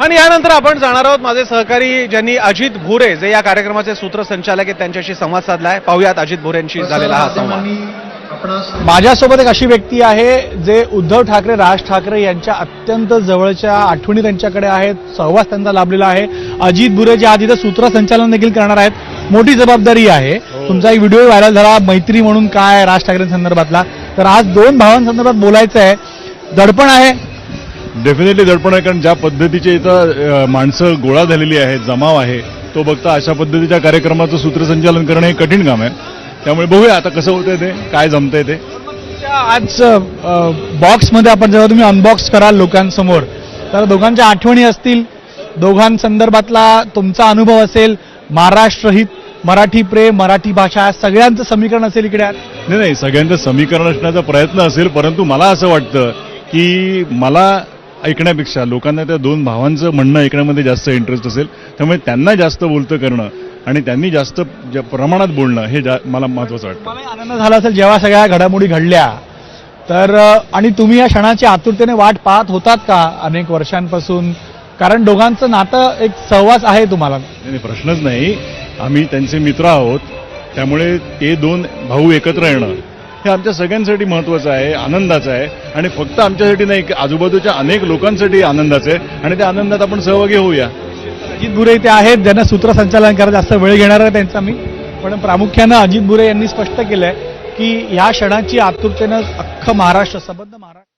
आणि यानंतर आपण जाणार आहोत माझे सहकारी ज्यांनी अजित भुरे जे या कार्यक्रमाचे सूत्रसंचालक आहेत त्यांच्याशी संवाद साधलाय पाहुयात अजित भुरेंशी झालेला हा संवाद. माझ्यासोबत एक अशी व्यक्ती आहे जे उद्धव ठाकरे राज ठाकरे यांच्या अत्यंत जवळच्या आठवणी त्यांच्याकडे आहेत सहवास त्यांचा लाभलेला आहे. अजित बुरे जे आज इथं सूत्रसंचालन देखील करणार आहेत मोठी जबाबदारी आहे. तुमचा एक व्हिडिओ व्हायरल झाला मैत्री म्हणून काय राज ठाकरेंसंदर्भातला तर आज दोन भावांसंदर्भात बोलायचं आहे. दडपण आहे डेफिनेटली दडपण आहे कारण ज्या पद्धतीचे इथं माणसं गोळा झालेली आहेत जमाव आहे तो बघता अशा पद्धतीच्या कार्यक्रमाचं सूत्रसंचालन करणं हे कठीण काम आहे. त्यामुळे बघूया आता कसं होतंय ते काय जमतंय ते. आज बॉक्समध्ये आपण जेव्हा तुम्ही अनबॉक्स कराल लोकांसमोर तर दोघांच्या आठवणी असतील. दोघांसंदर्भातला तुमचा अनुभव असेल. महाराष्ट्रहित मराठी प्रेम मराठी भाषा सगळ्यांचं समीकरण असेल इकडे. नाही नाही सगळ्यांचं समीकरण असण्याचा प्रयत्न असेल परंतु मला असं वाटतं की मला ऐकण्यापेक्षा लोकांना त्या दोन भावांचं म्हणणं ऐकण्यामध्ये जास्त इंटरेस्ट असेल. त्यामुळे त्यांना जास्त बोलतं करणं आणि त्यांनी जास्त ज्या प्रमाणात बोलणं हे जा- मला महत्वाचं वाटतं. आनंद झाला असेल जेव्हा सगळ्या घडामोडी घडल्या तर आणि तुम्ही या क्षणाची आतुरतेने वाट पाहत होतात का अनेक वर्षांपासून? कारण दोघांचं नातं एक सहवास आहे तुम्हाला. प्रश्नच नाही. आम्ही त्यांचे मित्र आहोत. त्यामुळे ते दोन भाऊ एकत्र येणं हे आमच्या सगळ्यांसाठी महत्वाचं आहे आनंदाचं आहे. आणि फक्त आमच्यासाठी नाही आजूबाजूच्या अनेक लोकांसाठी आनंदाचं आहे. आणि त्या आनंदात आपण सहभागी होऊया. अजित बुरे इथे आहेत ज्यांना सूत्रसंचालन करायला जास्त वेळ घेणार आहे त्यांचा मी. पण प्रामुख्यानं अजित बुरे यांनी स्पष्ट केलंय की या क्षणाची आतुरतेनं अख्खं महाराष्ट्र सबंध महाराष्ट्र